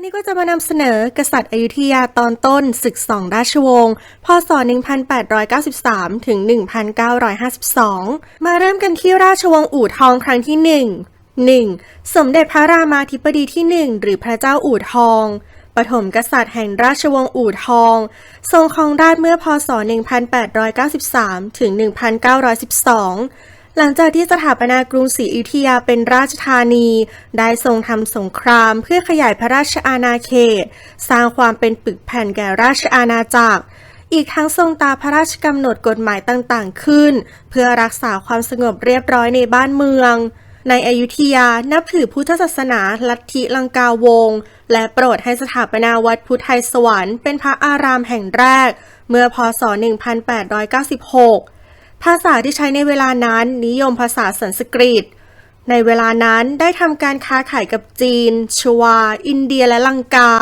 วันนี้ก็จะมานำเสนอกษัตริย์อยุธยาตอนต้นศึกสองราชวงศ์พศ 1893 ถึง 1952 มาเริ่มกันที่ราชวงศ์อู่ทองครั้งที่ 1 1. สมเด็จพระรามาธิบดีที่ 1 หรือพระเจ้าอู่ทอง ปฐมกษัตริย์แห่งราชวงศ์อู่ทอง ทรงครองราชเมื่อพศ 1893 ถึง 1912 หลังจากที่สถาปนากรุงศรีอยุธยาเป็นราชธานี ได้ทรงทำสงครามเพื่อขยายพระราชอาณาเขต สร้างความเป็นปึกแผ่นแก่ราชอาณาจักร อีกทั้งทรงตาพระราชกำหนดกฎหมายต่างๆ ขึ้น เพื่อรักษาความสงบเรียบร้อยในบ้านเมือง ในอยุธยานับถือพุทธศาสนาลัทธิลังกาวง และโปรดให้สถาปนาวัดพุทธไทยสวรรค์เป็นพระอารามแห่งแรก เมื่อพศ 1896 ภาษาที่ใช้ในเวลานั้นนิยมภาษาสันสกฤต ในเวลานั้นได้ทำการค้าขายกับจีน ชวา อินเดียและลังกา